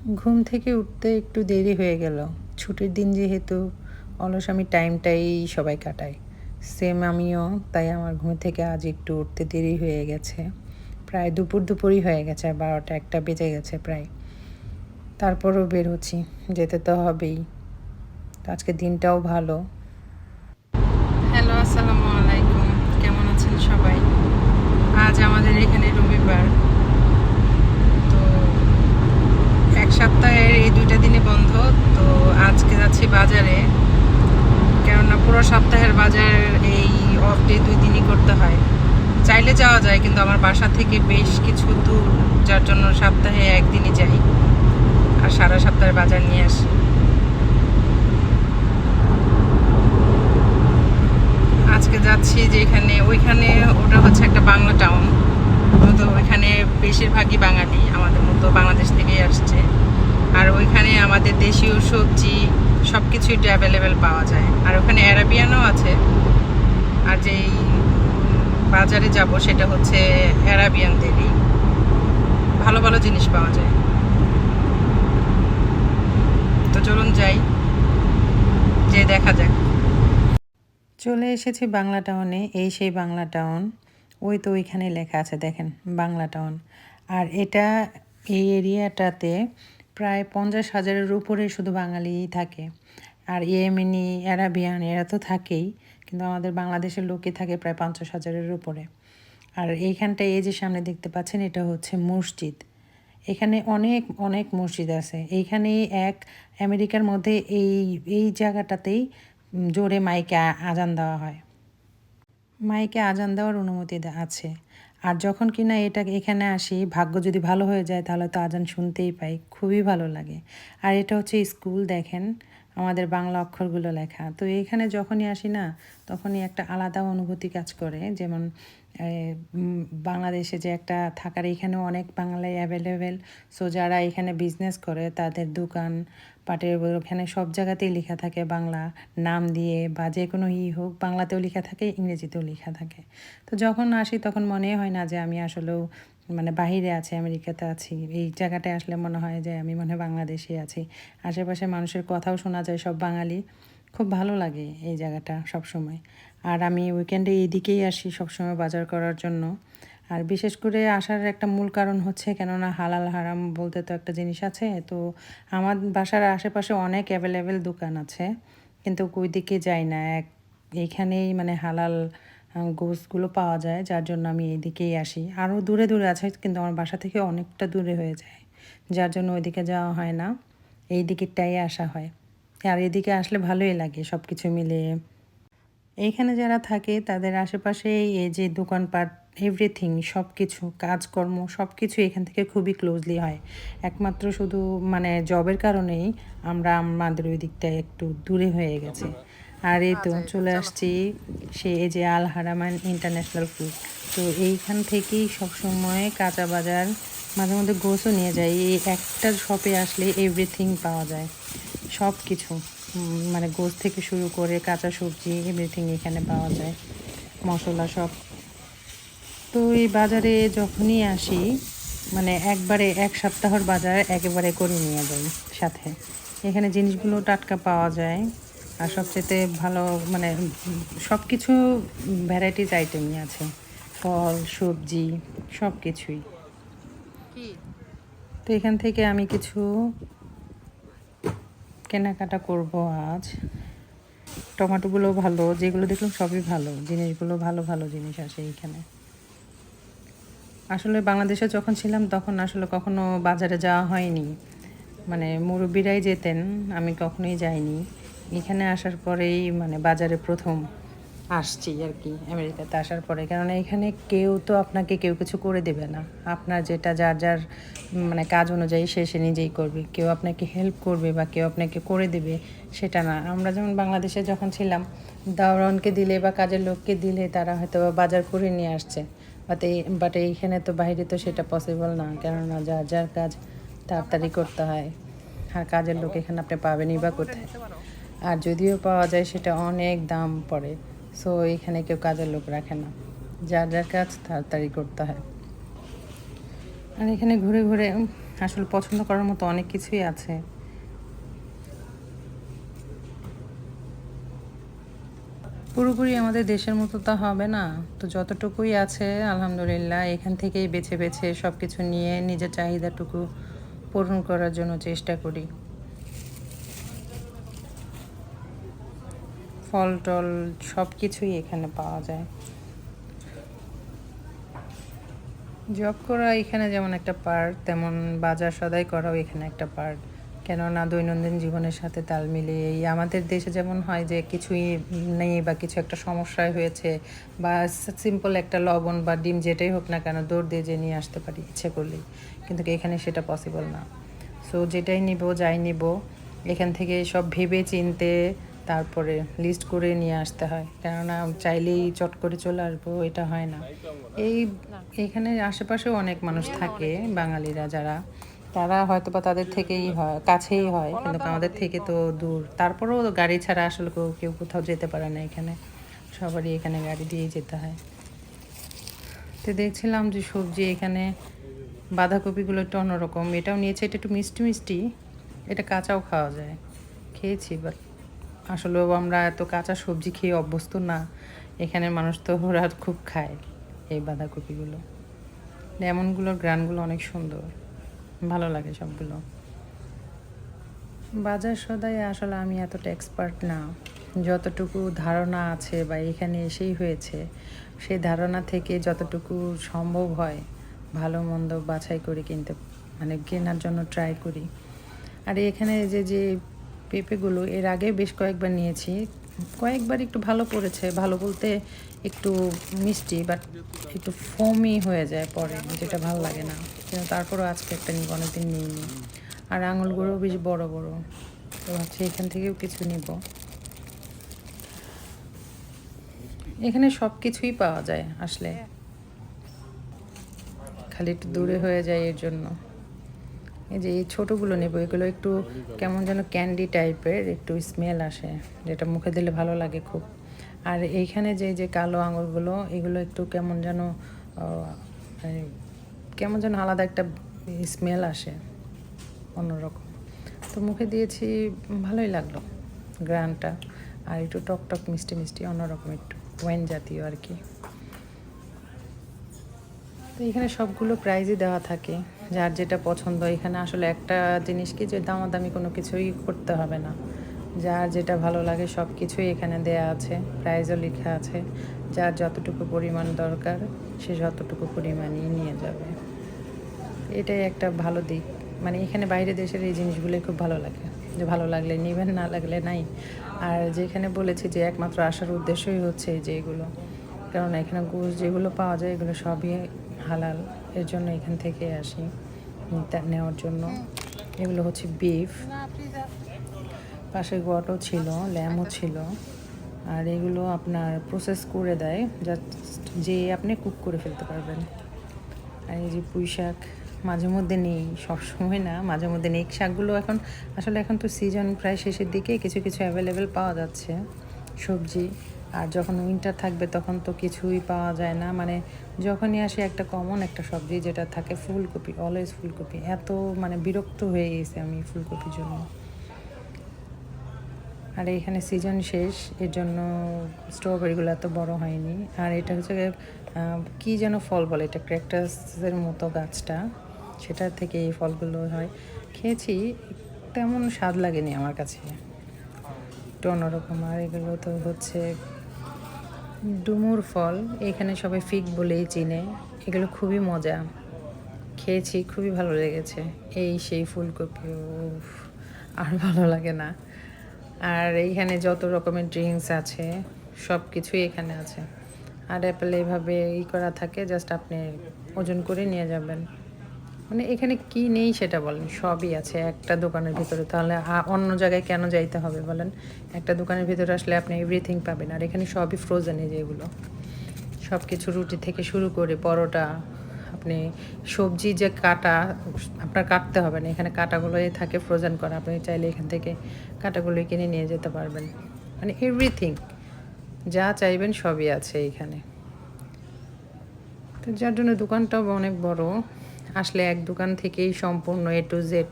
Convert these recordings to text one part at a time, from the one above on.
ঘুম থেকে উঠতে একটু দেরি হয়ে গেল। ছুটির দিন যেহেতু, অলস আমি টাইমটাই সবাই কাটাই। সেম আমিও, তাই আমার ঘুম থেকে আজ একটু উঠতে দেরি হয়ে গেছে। প্রায় দুপুর দুপুরই হয়ে গেছে, বারোটা একটা বেজে গেছে প্রায়। তারপরও বের হচ্ছি, যেতে তো হবেই। আজকে দিনটাও ভালো। হ্যালো আসসালামু আলাইকুম। কেমন আছেন সবাই? আজ আমাদের এখানে রবিবার তো এক সপ্তাহের এই দুইটা দিনই বন্ধ তো আজকে যাচ্ছি বাজারে কেননা পুরো সপ্তাহের বাজার এই অফ ডে দুই দিনই করতে হয় চাইলে যাওয়া যায়, কিন্তু আমার বাসা থেকে বেশ কিছু দূর, যার জন্য সপ্তাহে একদিনই যাই। আর সারা সপ্তাহের বাজার নিয়ে আসি। আজকে যাচ্ছি যে এখানে ওইখানে ওটা হচ্ছে একটা বাংলা টাউন তো ওইখানে বেশিরভাগই বাঙালি আমাদের মতো বাংলাদেশ থেকেই আসছে। আর ওইখানে আমাদের দেশীয় সবজি সব কিছুই অ্যাভেলেবেল পাওয়া যায়। আর ওখানে অ্যারাবিয়ানও আছে। আর যেই বাজারে যাব সেটা হচ্ছে অ্যারাবিয়ানদেরই ভালো ভালো জিনিস পাওয়া যায়। তো চলুন যাই যে দেখা যাক। চলে এসেছি বাংলা টাউনে, এই সেই বাংলা টাউন। ওই তো ওইখানে লেখা আছে, দেখেন, বাংলা টাউন। আর এটা, এই এরিয়াটাতে প্রায় পঞ্চাশ হাজারের উপরে শুধু বাঙালিই থাকে। আর ইয়েমেনি, অ্যারাবিয়ান, এরা তো থাকেই। কিন্তু আমাদের বাংলাদেশের লোকই থাকে প্রায় পঞ্চাশ হাজারের উপরে। আর এইখানটায় এই যে সামনে দেখতে পাচ্ছেন, এটা হচ্ছে মসজিদ। এখানে অনেক অনেক মসজিদ আছে। এইখানে এক আমেরিকার মধ্যে এই এই জায়গাটাতেই জোরে মাইকে আজান দেওয়া হয়। মাইকে আজান দেওয়ার অনুমতি আছে। আর যখন কিনা এটা এখানে আসি, ভাগ্য যদি ভালো হয়ে যায়, তাহলে তো আজান শুনতেই পাই। খুবই ভালো লাগে। আর এটা হচ্ছে স্কুল, দেখেন। আমাদের বাংলা অক্ষরগুলো লেখা। তো এইখানে যখনই আসি না, তখনই একটা আলাদা অনুভূতি কাজ করে। যেমন বাংলাদেশে যে একটা থাকার, এখানেও অনেক বাংলায় অ্যাভেলেবেল সো যারা এখানে বিজনেস করে, তাদের দোকান পাটের ওখানে সব জায়গাতেই লেখা থাকে বাংলা নাম দিয়ে বা যে কোনো ই হোক, বাংলাতেও লেখা থাকে, ইংরেজিতেও লেখা থাকে। তো যখন আসি তখন মনে হয় না যে আমি আসলেও মানে বাহিরে আছি, আমেরিকাতে আছি। এই জায়গাটায় আসলে মনে হয় যে আমি মনে হয় বাংলাদেশে আছি। আশেপাশে মানুষের কথাও শোনা যায়, সব বাঙালি। খুব ভালো লাগে এই জায়গাটা সব সময় আর আমি উইকেন্ডে এইদিকেই আসি সবসময় বাজার করার জন্য। আর বিশেষ করে আসার একটা মূল কারণ হচ্ছে কেননা হালাল হারাম বলতে তো একটা জিনিস আছে। তো আমার বাসার আশেপাশে অনেক অ্যাভেলেবেল দোকান আছে, কিন্তু ওই দিকে যাই না। এক, এইখানেই মানে হালাল গোসগুলো পাওয়া যায়, যার জন্য আমি এইদিকেই আসি। আরও দূরে দূরে আছে, কিন্তু আমার বাসা থেকে অনেকটা দূরে হয়ে যায়, যার জন্য ওইদিকে যাওয়া হয় না। এই দিকেরটাই আসা হয়। আর এদিকে আসলে ভালোই লাগে সব কিছু মিলিয়ে। এইখানে যারা থাকে, তাদের আশেপাশে এই যে দোকানপাট এভরিথিং সব কিছু কাজকর্ম সব কিছু এখান থেকে খুবই ক্লোজলি হয়। একমাত্র শুধু মানে জবের কারণেই আমরা আমাদের ওই দিকটায় একটু দূরে হয়ে গেছে। আর এই তো চলে আসছি সে এই যে আল হারামান ইন্টারন্যাশনাল ফুড। তো এইখান থেকেই সবসময় কাঁচা বাজার মাঝে মধ্যে গোসও নিয়ে যাই। এই একটা শপে আসলে এভরিথিং পাওয়া যায়। সব কিছু মানে গোস থেকে শুরু করে কাঁচা সবজি এভরিথিং এখানে পাওয়া যায়। মশলা সব তো এই বাজারে যখনই আসি মানে একবারে এক সপ্তাহর বাজার একেবারে করে নিয়ে যাই সাথে। এখানে জিনিসগুলো টাটকা পাওয়া যায় আর সবচেয়ে ভালো মানে সব কিছু ভ্যারাইটিস আইটেমই আছে। ফল সবজি সব কিছুই তো এখান থেকে আমি কিছু কেনাকাটা করব আজ। টমেটোগুলো ভালো যেগুলো দেখলাম সবই ভালো জিনিসগুলো ভালো ভালো জিনিস আসে এইখানে আসলে বাংলাদেশে যখন ছিলাম তখন আসলে কখনো বাজারে যাওয়া হয়নি। মানে মুরব্বীরাই যেতেন, আমি কখনোই যাইনি। এখানে আসার পরেই মানে বাজারে প্রথম আসছি আর কি, আমেরিকাতে আসার পরে। কেননা এখানে কেউ তো আপনাকে কেউ কিছু করে দেবে না। আপনার যেটা যার যার মানে কাজ অনুযায়ী সে সে নিজেই করবে। কেউ আপনাকে হেল্প করবে বা কেউ আপনাকে করে দেবে সেটা না। আমরা যেমন বাংলাদেশে যখন ছিলাম, দাওরানকে দিলে বা কাজের লোককে দিলে তারা হয়তো বাজার করে নিয়ে আসছে। বাট এই বাট এইখানে তো বাইরে তো সেটা পসিবল না। কেননা যার যার কাজ তাড়াতাড়ি করতে হয়। আর কাজের লোক এখানে আপনি পাবেনই বা কোথায়। আর যদিও পাওয়া যায়, সেটা অনেক দাম পড়ে। সো এখানে কেউ কাজের লোক রাখে না। যার যার কাজ তাড়াতাড়ি করতে হয়। আর এখানে ঘুরে ঘুরে আসলে পছন্দ করার মতো অনেক কিছুই আছে। পুরোপুরি আমাদের দেশের মতো তা হবে না। তো যতটুকুই আছে, আলহামদুলিল্লাহ, এখান থেকেই বেছে বেছে সব কিছু নিয়ে নিজের চাহিদাটুকু পূরণ করার জন্য চেষ্টা করি। ফল, টল সব কিছুই এখানে পাওয়া যায়। জব করা এখানে যেমন একটা পার্ট তেমন বাজার সদাই করাও এখানে একটা পার্ট কেননা দৈনন্দিন জীবনের সাথে তাল মিলিয়ে এই আমাদের দেশে যেমন হয় যে কিছুই নেই বা কিছু একটা সমস্যায় হয়েছে বা সিম্পল একটা লবণ বা ডিম যেটাই হোক না কেন দৌড় দিয়ে যে নিয়ে আসতে পারি ইচ্ছে করলেই। কিন্তু এখানে সেটা পসিবল না। সো যেটাই নিব যাই নিব এখান থেকে সব ভেবে চিনতে তারপরে লিস্ট করে নিয়ে আসতে হয়। কেননা চাইলেই চট করে চলে আসব এটা হয় না। এই এখানে আশেপাশেও অনেক মানুষ থাকে বাঙালিরা যারা। তারা হয়তো বা তাদের থেকেই হয়, কাছেই হয়, কিন্তু আমাদের থেকে তো দূর। তারপরেও গাড়ি ছাড়া আসলে কেউ কেউ কোথাও যেতে পারে না এখানে। সবারই এখানে গাড়ি দিয়েই যেতে হয়। তো দেখছিলাম যে সবজি এখানে বাঁধাকপিগুলো একটু অন্যরকম। এটাও নিয়েছে, এটা একটু মিষ্টি মিষ্টি। এটা কাঁচাও খাওয়া যায়। খেয়েছি বাট আসলেও আমরা এত কাঁচা সবজি খেয়ে অভ্যস্ত না। এখানে মানুষ তো ওরা খুব খায় এই বাঁধাকপিগুলো। লেমনগুলোর গ্রানগুলো অনেক সুন্দর। ভালো লাগে সবগুলো। বাজার সদায় আসলে আমি এতটা এক্সপার্ট না। যতটুকু ধারণা আছে বা এখানে এসেই হয়েছে সেই ধারণা থেকে যতটুকু সম্ভব হয়, ভালো মন্দ বাছাই করে কিনতে মানে কেনার জন্য ট্রাই করি। আর এখানে যে যে পেঁপেগুলো, এর আগে বেশ কয়েকবার নিয়েছি কয়েকবার একটু ভালো পড়েছে ভালো বলতে একটু মিষ্টি বাট একটু ফোমি হয়ে যায় পরে, যেটা ভালো লাগে না। কিন্তু তারপরও আজকে একটা নিব, অনেকদিন নিইনি। আর আঙুলগুলো বেশ বড় বড়। তো ভাবছি এখান থেকেও কিছু নিব। এখানে সব কিছুই পাওয়া যায় আসলে। খালি একটু দূরে হয়ে যায় এর জন্য। এই যে এই ছোটোগুলো নেব, এগুলো একটু কেমন যেন ক্যান্ডি টাইপের, একটু স্মেল আসে, যেটা মুখে দিলে ভালো লাগে খুব। আর এইখানে যে যে কালো আঙুরগুলো, এগুলো একটু কেমন যেন মানে কেমন যেন আলাদা একটা স্মেল আসে, অন্যরকম। তো মুখে দিয়েছি, ভালোই লাগল গ্রানটা। আর একটু টক টক মিষ্টি মিষ্টি, অন্যরকম একটু, ওয়েন জাতীয় আর কি। তো এখানে সবগুলো প্রাইজই দেওয়া থাকে, যার যেটা পছন্দ। এখানে আসলে একটা জিনিস কি যে দামাদামি কোনো কিছুই করতে হবে না। যার যেটা ভালো লাগে সব কিছুই এখানে দেয়া আছে প্রাইজও লেখা আছে। যার যতটুকু পরিমাণ দরকার, সে যতটুকু পরিমাণই নিয়ে যাবে। এটাই একটা ভালো দিক। মানে এখানে বাইরে দেশের এই জিনিসগুলো খুব ভালো লাগে। যে ভালো লাগলে নেবেন, না লাগলে নাই। আর যেখানে বলেছি যে একমাত্র আসার উদ্দেশ্যই হচ্ছে যে এগুলো। কারণ এখানে গোস যেগুলো পাওয়া যায়, এগুলো সবই হালাল এর জন্য এখান থেকে আসি নেওয়ার জন্য। এগুলো হচ্ছে বিফ পাশে গটও ছিল ল্যামও ছিল। আর এগুলো আপনার প্রসেস করে দেয় জাস্ট যে আপনি কুক করে ফেলতে পারবেন। আর এই যে পুঁই শাক, মাঝে মধ্যে নেই, সবসময় না, মাঝে মধ্যে নেই। শাকগুলো এখন, আসলে এখন তো সিজন প্রায় শেষের দিকে, কিছু কিছু অ্যাভেলেবেল পাওয়া যাচ্ছে। সবজি আর যখন উইন্টার থাকবে তখন তো কিছুই পাওয়া যায় না। মানে যখনই আসে একটা কমন একটা সবজি যেটা থাকে ফুলকপি অলওয়েজ ফুলকপি। এত মানে বিরক্ত হয়ে গেছে আমি ফুলকপির জন্য। আর এখানে সিজন শেষ, এর জন্য স্ট্রবেরিগুলো এত বড় হয়নি। আর এটা হচ্ছে কি যেন ফল বলে এটা ক্র্যাকটাসের মতো গাছটা। সেটা থেকে এই ফলগুলো হয়। খেয়েছি, তেমন স্বাদ লাগেনি আমার কাছে। একটু অন্যরকম। আর এগুলো তো হচ্ছে ডুমুর ফল, এখানে সবাই ফিক বলেই চিনে। এগুলো খুবই মজা। খেয়েছি, খুবই ভালো লেগেছে। এই সেই ফুলকপি আর ভালো লাগে না। আর এইখানে যত রকমের ড্রিঙ্কস আছে সব কিছুই এখানে আছে। আর অ্যাপেল এইভাবে ই করা থাকে জাস্ট আপনি ওজন করে নিয়ে যাবেন। মানে এখানে কি নেই সেটা বলেন, সবই আছে একটা দোকানের ভিতরে। তাহলে অন্য জায়গায় কেন যাইতে হবে বলেন? একটা দোকানের ভিতরে আসলে আপনি এভরিথিং পাবেন। আর এখানে সবই ফ্রোজেন যেগুলো সব কিছু রুটি থেকে শুরু করে পরোটা, আপনি সবজি যে কাটা, আপনার কাটতে হবে না। এখানে কাটাগুলোই থাকে ফ্রোজেন করা। আপনি চাইলে এখান থেকে কাটাগুলোই কিনে নিয়ে যেতে পারবেন। মানে এভরিথিং যা চাইবেন সবই আছে এখানে। তো যার জন্য দোকানটাও অনেক বড়। আসলে এক দোকান থেকেই সম্পূর্ণ এ টু জেড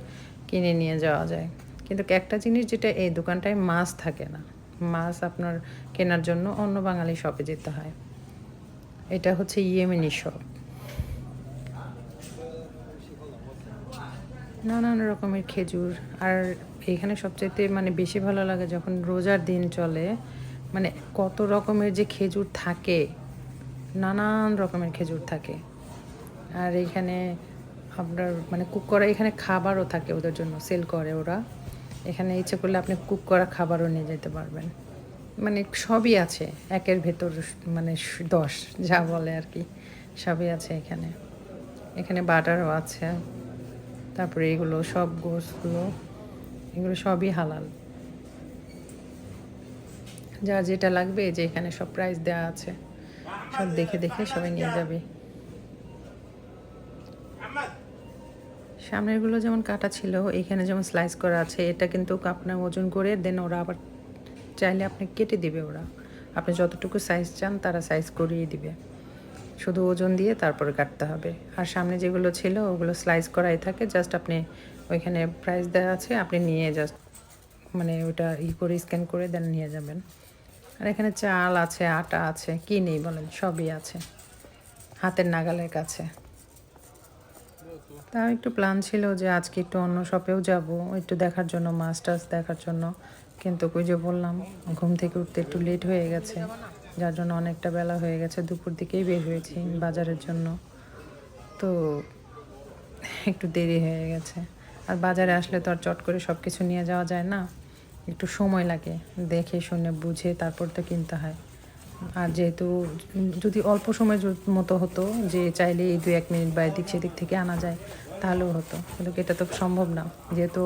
কিনে নিয়ে যাওয়া যায়। কিন্তু একটা জিনিস যেটা এই দোকানটায় মাছ থাকে না, মাছ আপনার কেনার জন্য অন্য বাঙালি শপে যেতে হয়। এটা হচ্ছে ইয়েমিনি শপ নানান রকমের খেজুর, আর এখানে সবচাইতে মানে বেশি ভালো লাগে যখন রোজার দিন চলে মানে কত রকমের যে খেজুর থাকে, নানান রকমের খেজুর থাকে। আর এখানে আপনার মানে কুক করা, এখানে খাবারও থাকে ওদের জন্য সেল করে ওরা। এখানে ইচ্ছে করলে আপনি কুক করা খাবারও নিয়ে যেতে পারবেন। মানে সবই আছে, একের ভেতর মানে দশ, যা বলে আর কি, সবই আছে এখানে। এখানে বাটারও আছে, তারপরে এগুলো সব গোসগুলো, এগুলো সবই হালাল। যা যেটা লাগবে যে এখানে সব প্রাইস দেওয়া আছে, সব দেখে দেখে সবাই নিয়ে যাবে। সামনেরগুলো যেমন কাটা ছিল এখানে যেমন স্লাইস করা আছে, এটা কিন্তু আপনার ওজন করে দেন ওরা আবার চাইলে আপনি কেটে দিবে ওরা। আপনি যতটুকু সাইজ চান তারা সাইজ করিয়ে দিবে। শুধু ওজন দিয়ে তারপরে কাটতে হবে। আর সামনে যেগুলো ছিল ওগুলো স্লাইস করাই থাকে জাস্ট আপনি ওইখানে প্রাইস দেওয়া আছে, আপনি নিয়ে জাস্ট মানে ওটা ই করে স্ক্যান করে দেন নিয়ে যাবেন। আর এখানে চাল আছে, আটা আছে, কি নেই বলেন, সবই আছে। হাতের নাগালের কাছে। তাও একটু প্ল্যান ছিল যে আজকে একটু অন্য শপেও যাব, একটু দেখার জন্য টাছ দেখার জন্য। কিন্তু ওই যে বললাম, ঘুম থেকে উঠতে একটু লেট হয়ে গেছে, যার জন্য অনেকটা বেলা হয়ে গেছে, দুপুর দিকেই বের হয়েছি বাজারের জন্য। তো একটু দেরি হয়ে গেছে। আর বাজারে আসলে তো আর চট করে সব কিছু নিয়ে যাওয়া যায় না, একটু সময় লাগে, দেখে, শুনে, বুঝে, তারপর তো কিনতে হয়। আর যেহেতু যদি অল্প সময়ের মতো হতো, যে চাইলে এই দু এক মিনিট বা এদিক সেদিক থেকে আনা যায়, তাহলেও হতো। কিন্তু এটা তো সম্ভব না। যেহেতু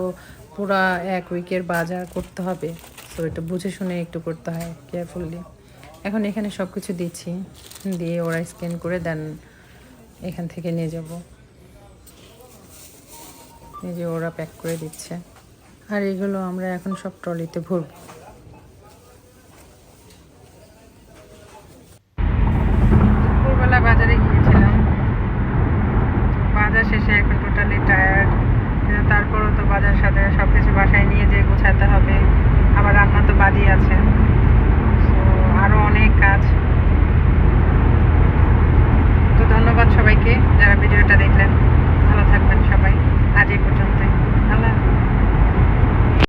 পুরা এক উইকের বাজার করতে হবে, তো এটা বুঝে শুনে একটু করতে হয় কেয়ারফুলি এখন এখানে সব কিছু দিচ্ছি, দিয়ে ওরা স্ক্যান করে দেন, এখান থেকে নিয়ে যাব। এই যে ওরা প্যাক করে দিচ্ছে। আর এগুলো আমরা এখন সব ট্রলিতে ভরব। বাজারটা সব কিছু বাসায় নিয়ে যেয়ে গোছাতে হবে। আবার রান্না তো বাদই আছে। আরও অনেক কাজ। তো ধন্যবাদ সবাইকে যারা ভিডিওটা দেখলেন। ভালো থাকবেন সবাই। আজ এই পর্যন্ত আল্লাহ